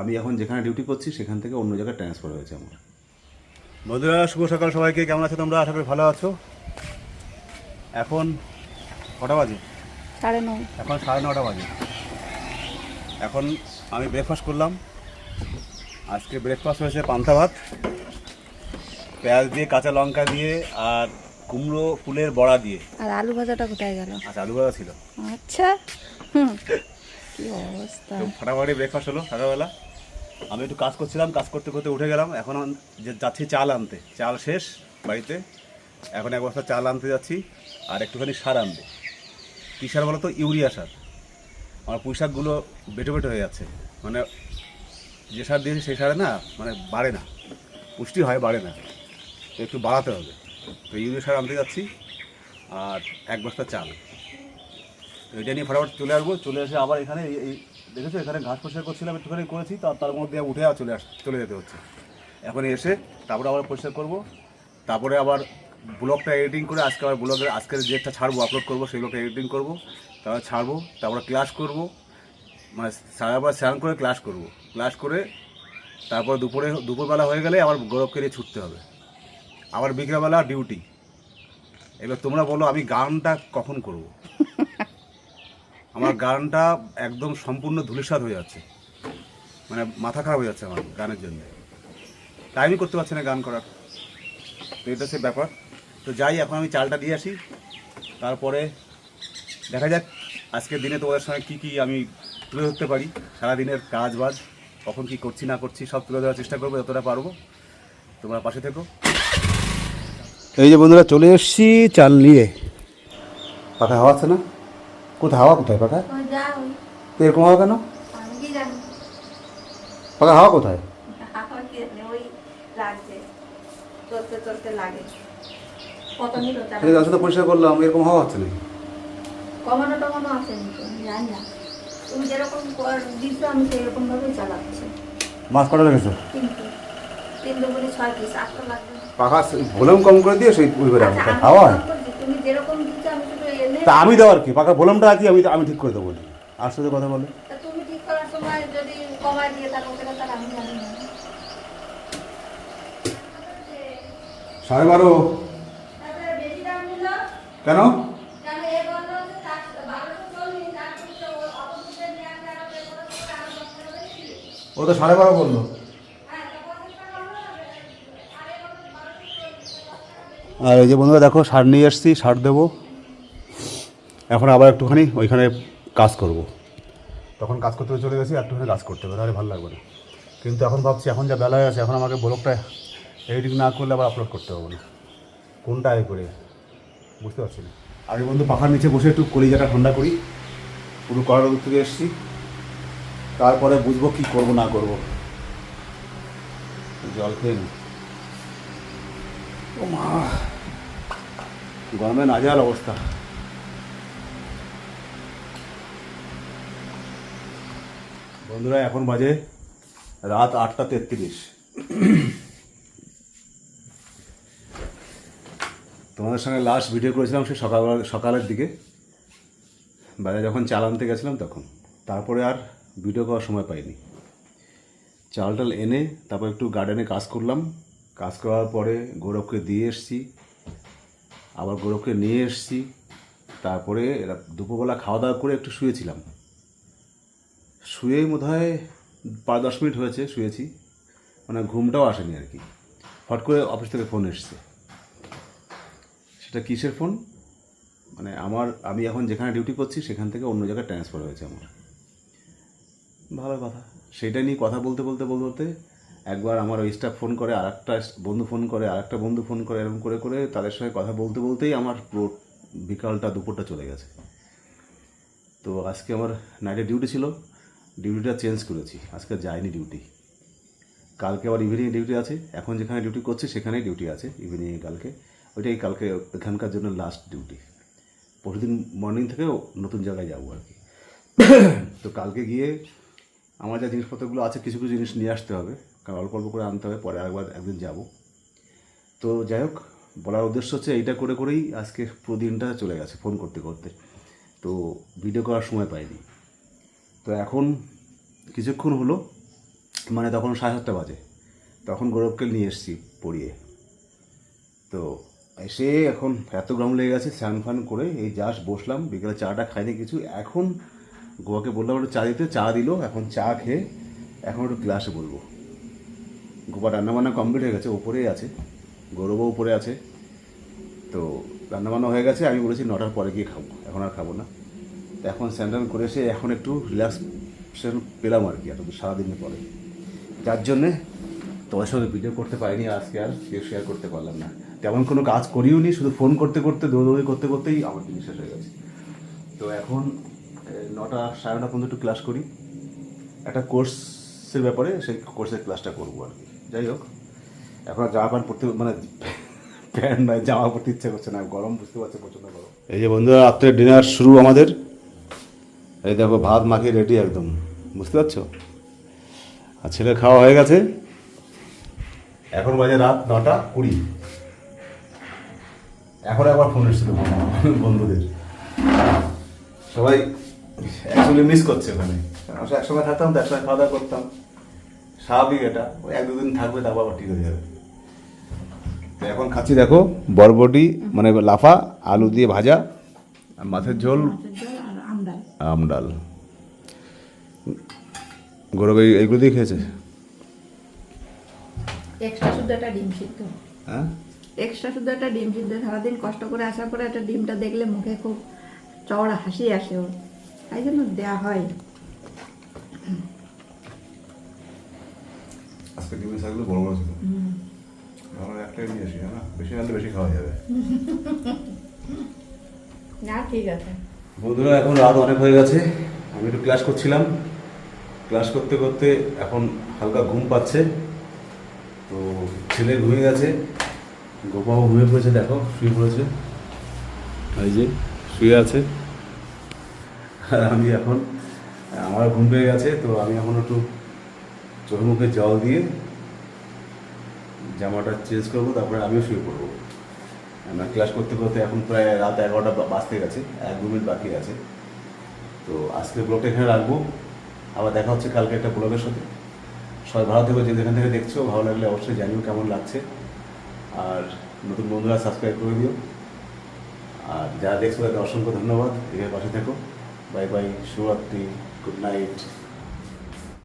আমি এখন যেখানে ডিউটি করছি সেখান থেকে অন্য জায়গায় ট্রান্সফার হয়েছে আমার। বন্ধুরা শুভ সকাল সবাইকে। কেমন আছো তোমরা? আশা করি ভালো আছো। এখন কটা বাজে? সাড়ে নয়। এখন সাড়ে নটা বাজে। এখন আমি ব্রেকফাস্ট করলাম। আজকে ব্রেকফাস্ট হয়েছে পান্তা ভাত পেঁয়াজ দিয়ে কাঁচা লঙ্কা দিয়ে আর কুমড়ো ফুলের বড়া দিয়ে। আর আলু ভাজাটা কোথায় গেল? আচ্ছা আলু ভাজা ছিল। আচ্ছা। কি অবস্থা। তো ফাটাফাটি ব্রেকফাস্ট হলো সকালবেলা। আমি একটু কাজ করছিলাম, কাজ করতে করতে উঠে গেলাম। এখন যে যাচ্ছি চাল আনতে। চাল শেষ বাড়িতে। এখন এক বস্তা চাল আনতে যাচ্ছি আর একটুখানি সার আনতে কী সার বলো তো? ইউরিয়া সার। আমার পুঁই শাকগুলো বেটে বেটে হয়ে যাচ্ছে। মানে যে সার দিয়েছি সেই সারে না মানে বাড়ে না। পুষ্টি হয়, বাড়ে না। তো একটু বাড়াতে হবে। তো ইউরিয়া সার আনতে যাচ্ছি আর এক বস্তা চাল। তো এটা নিয়ে ফটাফট চলে আসব। চলে এসে আবার এখানে এই দেখেছ, এখানে ঘাস পরিষ্কার করছিলাম, একটুখানি করেছি তার তার মধ্যে উঠে চলে আস চলে যেতে হচ্ছে। এখন এসে তারপরে আবার পরিষ্কার করব, তারপরে আবার ব্লগটা এডিটিং করে আজকে আবার ব্লগের আজকের যেটা ছাড়বো আপলোড করব সেগুলোকে এডিটিং করব, তারপরে ছাড়বো, তারপরে ক্লাস করব মানে সারা আবার স্নান করে ক্লাস করব। ক্লাস করে তারপর দুপুরে দুপুরবেলা হয়ে গেলে আবার গৌরবকে নিয়ে ছুটতে হবে। আবার বিকেলবেলা ডিউটি এবার তোমরা বলো, আমি গানটা কখন করব? আমার গানটা একদম সম্পূর্ণ ধূলিসাৎ হয়ে যাচ্ছে। মানে মাথা খারাপ হয়ে যাচ্ছে আমার গানের জন্য। টাইমই করতে পারছি না গান করার। তো এটা সে ব্যাপার। তো যাই এখন আমি চালটা দিয়ে আসি। তারপরে দেখা যাক আজকের দিনে তোমাদের সঙ্গে কী কী আমি তুলে ধরতে পারি। সারাদিনের কাজ বাজ কখন কী করছি না করছি সব তুলে ধরার চেষ্টা করব যতটা পারব। তোমরা পাশে থেকো। এই যে বন্ধুরা চলে এসছি চাল নিয়ে। পাখা হাওয়া আছে না? কোথায়? হাওয়া কোথায় পাখা তো এরকম হাওয়া কেন? আমি কি জানি? পাখা হাওয়া কোথায়? পরিষ্কার করলাম এরকম হাওয়া হচ্ছে না কমানো টমানো আসেনি জানি না। তুমি যেরকম দিচ্ছ আমি সেরকম ভাবেই চালাচ্ছি। মাছ কটা রেখেছো কিন্তু তিন দুপুরে ছয় পিস আটটা লাগবে। না। পাখা ভলিউম কম করে দিয়ে সেই ওই আচ্ছা, হাওয়া? তুমি যেরকম দিচ্ছ আমি তা আমি দেওয়ার কি? পাখার ভলিউমটা কি আমি আমি ঠিক করে দেবো বলি আর সাথে কথা বলে। তা তুমি ঠিক করার সময় যদি কমায় দিয়ে থাকো সেটা তাহলে আমি জানি না। সাড়ে বারো। কেন? ও তো সাড়ে বারো বলল। হ্যাঁ আর এই যে বন্ধুরা দেখো সার নিয়ে এসছি সার দেবো। এখন আবার একটুখানি ওইখানে কাজ করব। তখন কাজ করতে চলে গেছি একটুখানি কাজ করতে হবে, তাহলে ভালো লাগবে না। কিন্তু এখন ভাবছি, এখন যা বেলা হয়ে আছে, এখন আমাকে ব্লগটা এডিটিং না করলে আবার আপলোড করতে হবে না। কোনটা আগে করে? বুঝতে পারছি না। আগে বন্ধু পাখার নিচে বসে একটু কলিজাটা ঠান্ডা করি। পুরো কড়া রোদ থেকে এসছি। তারপরে বুঝব কি করব, না করব। জল খেয়ে নি। ও মা, গরমে নাজেহাল অবস্থা। বন্ধুরা, এখন বাজে রাত আটটা তেত্রিশ। তোমাদের সঙ্গে লাস্ট ভিডিও করেছিলাম সে সকাল সকালের দিকে। বাইরে যখন চাল আনতে গেছিলাম তখন। তারপরে আর ভিডিও করার সময় পাইনি। চাল টাল এনে তারপর একটু গার্ডেনে কাজ করলাম। কাজ করার পরে গৌরবকে দিয়ে এসছি। আবার গৌরবকে নিয়ে এসছি। তারপরে দুপুরবেলা খাওয়া দাওয়া করে একটু শুয়েছিলাম। শুয়ে বোধ হয় পাঁচ দশ মিনিট হয়েছে শুয়েছি। মানে ঘুমটাও আসেনি আর কি। হট করে অফিস থেকে ফোন এসছে। সেটা কিসের ফোন? মানে আমার আমি এখন যেখানে ডিউটি করছি সেখান থেকে অন্য জায়গায় ট্রান্সফার হয়েছে আমার। ভালো কথা। সেটা নিয়ে কথা বলতে বলতে বলতে বলতে একবার আমার ওই স্টাফ ফোন করে আর একটা বন্ধু ফোন করে আর একটা বন্ধু ফোন করে এরকম করে করে তাদের সঙ্গে কথা বলতে বলতেই আমার পুরো বিকালটা দুপুরটা চলে গেছে। তো আজকে আমার নাইটে ডিউটি ছিল। ডিউটিটা চেঞ্জ করেছি। আজকে যাইনি ডিউটি কালকে আবার ইভিনিং ডিউটি আছে। এখন যেখানে ডিউটি করছি, সেখানেই ডিউটি আছে ইভিনিংয়ে কালকে। ওইটাই কালকে এখানকার জন্য লাস্ট ডিউটি পরশুদিন মর্নিং থেকেও নতুন জায়গায় যাব আর কি। তো কালকে গিয়ে আমার যা জিনিসপত্রগুলো আছে, কিছু কিছু জিনিস নিয়ে আসতে হবে। কারণ অল্প অল্প করে আনতে হবে, পরে আরেকবার একদিন যাব। তো যাই হোক, বলার উদ্দেশ্য হচ্ছে এইটা করে করেই আজকে পুরো দিনটা চলে গেছে ফোন করতে করতে। তো ভিডিও করার সময় পাইনি। তো এখন কিছুক্ষণ হলো মানে তখন সাড়ে সাতটা বাজে। তখন গৌরবকে নিয়ে এসেছি পড়িয়ে। তো এসে এখন এত গ্রাম লেগে গেছে, স্নান ফান করে এই জাস্ট বসলাম, বিকেলে চাটা খাইনি কিছু। এখন গোয়াকে বললাম একটু চা দিতে, চা দিল, এখন চা খেয়ে এখন একটু ক্লাসে বলব। গোপা রান্নাবান্না কমপ্লিট হয়ে গেছে, ওপরেই আছে, গৌরবও উপরে আছে। তো রান্নাবান্না হয়ে গেছে, আমি বলেছি নটার পরে গিয়ে খাব, এখন আর খাব না। তো এখন স্যান্ডান করে এসে এখন একটু রিল্যাক্সেশন পেলাম আর কি এত সারাদিনের পরে। যার জন্যে তোমার সঙ্গে ভিডিও করতে পারিনি আজকে আর কেউ শেয়ার করতে পারলাম না। তেমন কোনো কাজ করিও নি, শুধু ফোন করতে করতে, দৌড়দৌড়ি করতে করতেই আমার দিন শেষ হয়ে গেছে। তো এখন নটা, সাড়ে নটা পর্যন্ত একটু ক্লাস করি। একটা কোর্সের ব্যাপারে, সেই কোর্সের ক্লাসটা করব আর কি। যাই হোক, এখন আর জামা প্যান্ট পরতে মানে প্যান্ট নয় জামা পরতে ইচ্ছা করছে না, গরম, বুঝতে পারছে, প্রচণ্ড গরম। এই যে বন্ধুরা রাত্রে ডিনার শুরু আমাদের। এই দেখো ভাত মাখিয়ে রেডি একদম। বুঝতে পারছ? আর ছেলে খাওয়া হয়ে গেছে। এখন বাজে রাত নটা কুড়ি। এখন একবার ফোন এসেছিল বন্ধুদের। সবাই অ্যাকচুয়ালি মিস করছে ওখানে। আমরা একসঙ্গে থাকতাম, তো একসঙ্গে খাওয়া দাওয়া করতাম। স্বাভাবিক এটা। ওই এক দুদিন থাকবে, তারপর আবার ঠিক হয়ে যাবে। এখন খাচ্ছি দেখো, বরবটি মানে লাফা, আলু দিয়ে ভাজা, আর মাছের ঝোল। আম ডাল। গৌরব এই- এইগুলো দিয়ে খেয়েছে? এক্সট্রা শুধু একটা ডিম সিদ্ধ। হ্যাঁ? এক্সট্রা শুধু একটা ডিম সিদ্ধ। সারাদিন কষ্ট করে আসার পরে একটা ডিমটা দেখলে মুখে খুব চওড়া হাসি আসে ওর। তাই জন্য দেওয়া হয়। আজকে ডিমের শাকগুলো বড় বড় ছিল। আমরা একটাই নিয়ে আসি না? বেশি আনলে বেশি খাওয়া যাবে। না ঠিক আছে। বন্ধুরা, এখন রাত অনেক হয়ে গেছে। আমি একটু ক্লাস করছিলাম। ক্লাস করতে করতে এখন হালকা ঘুম পাচ্ছে। তো ছেলে ঘুমিয়ে গেছে। গোপাও ঘুমিয়ে পড়েছে, দেখো, শুয়ে পড়েছে। এই যে, শুয়ে আছে। আর আমি এখন, আমার ঘুম পেয়ে গেছে, তো আমি এখন একটু চোখ মুখে জল দিয়ে জামাটা চেঞ্জ করব, তারপরে আমিও শুয়ে পড়ব। আমরা ক্লাস করতে করতে এখন প্রায় রাত এগারোটা বাজতে গেছে, এক দু মিনিট বাকি আছে। তো আজকে ব্লগটা এখানে রাখব। আবার দেখা হচ্ছে কালকে একটা ব্লগের সাথে। সবাই ভালো থেকো, যে যেখান থেকে দেখছ, ভালো লাগলে অবশ্যই জানিও কেমন লাগছে। আর নতুন বন্ধুরা সাবস্ক্রাইব করে দিও। আর যারা দেখছ, তাদের অসংখ্য ধন্যবাদ। এর পাশে থেকো। বাই বাই শুভরাত্রি গুড নাইট